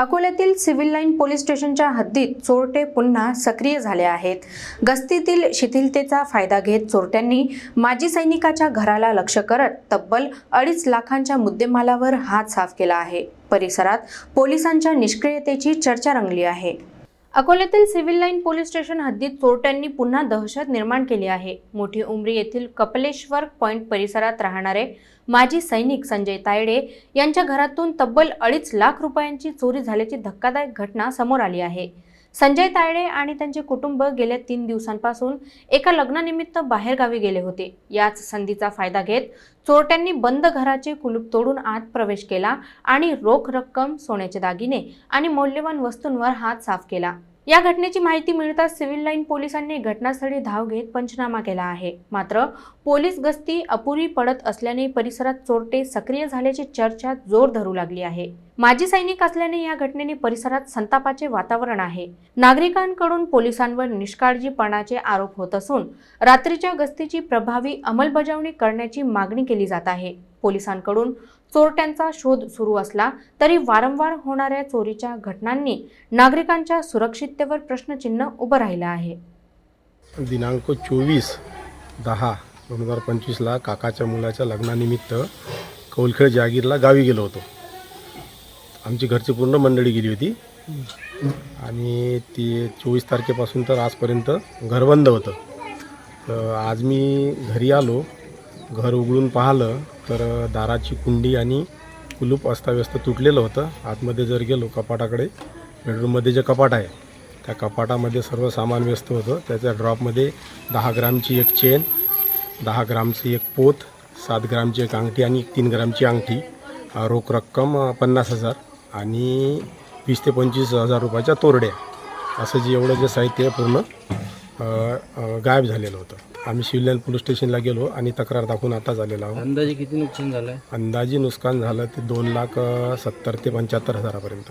अकोल्यातील civil line police स्टेशनच्या हद्दीत चोरटे पुन्हा सक्रिय झाले आहेत. गस्तीतील शिथिलतेचा फायदा घेत चोरट्यांनी माजी सैनिकाच्या घराला लक्ष करत तब्बल अडीच लाखांच्या मुद्देमालावर हात साफ केला आहे. परिसरात पोलिसांच्या निष्क्रियतेची चर्चा रंगली आहे. अकोल्यातील सिव्हिल लाईन पोलीस स्टेशन हद्दीत चोरट्यांनी पुन्हा दहशत निर्माण केली आहे. मोठी उमरी येथील कपलेश्वर पॉइंट परिसरात राहणारे माजी सैनिक संजय तायडे यांच्या घरातून तब्बल अडीच लाख रुपयांची चोरी झाल्याची धक्कादायक घटना समोर आली आहे. संजय तायडे आणि त्यांचे कुटुंब गेल्या तीन दिवसांपासून एका लग्नानिमित्त बाहेरगावी गेले होते. याच संधीचा फायदा घेत चोरट्यांनी बंद घराचे कुलूप तोडून आत प्रवेश केला आणि रोख रक्कम सोन्याचे दागिने आणि मौल्यवान वस्तूंवर हात साफ केला. या घटनेची माहिती मिळताच सिव्हिल लाईन पोलिसांनी घटनास्थळी धाव घेत पंचनामा केला आहे. मात्र पोलीस गस्ती अपुरी पडत असल्याने परिसरात चोरटे सक्रिय झाल्याची चर्चा जोर धरू लागली आहे. माजी सैनिक असल्याने या घटनेने परिसरात संतापाचे वातावरण आहे. नागरिकांकडून पोलिसांवर निष्काळजीपणाचे आरोप होत असून रात्रीच्या गस्तीची प्रभावी अंमलबजावणी करण्याची मागणी केली जात आहे. पोलिसांकडून चोरट्यांचा शोध सुरू असला तरी वारंवार होणाऱ्या चोरीच्या घटनांनी नागरिकांच्या सुरक्षिततेवर प्रश्नचिन्ह उभं राहिलं आहे. दिनांक चोवीस दहा दोन हजार पंचवीसला काकाच्या मुलाच्या लग्नानिमित्त कौलखेड जहागीरला गावी गेलो होतो. आमची घरची पूर्ण मंडळी गेली होती. आणि ती चोवीस तारखेपासून तर आजपर्यंत घर बंद होतं. तर आज मी घरी आलो घर उघडून पाहिलं तर दाराची कुंडी आणि कुलूप अस्ताव्यस्त तुटलेलं होतं. आतमध्ये जर गेलो कपाटाकडे बेडरूममध्ये जे कपाट आहे त्या कपाटामध्ये सर्व सामान व्यस्त होतं. त्याच्या ड्रॉपमध्ये दहा ग्रामची एक चेन दहा ग्रामची एक पोत सात ग्रामची एक अंगठी आणि एक तीन ग्रामची अंगठी. रोख रक्कम पन्नास हजार आणि वीस ते पंचवीस हजार रुपयाच्या तोरड्या. असं जे एवढं जे साहित्य आहे पूर्ण गायब झालेलं होतं. आम्ही शिवल्यान पोलीस स्टेशनला गेलो आणि तक्रार दाखवून आता झालेलो आहोत. अंदाजे किती नुकसान झालं अंदाजी नुकसान झालं ते दोन लाख सत्तर ते पंच्याहत्तर हजारापर्यंत.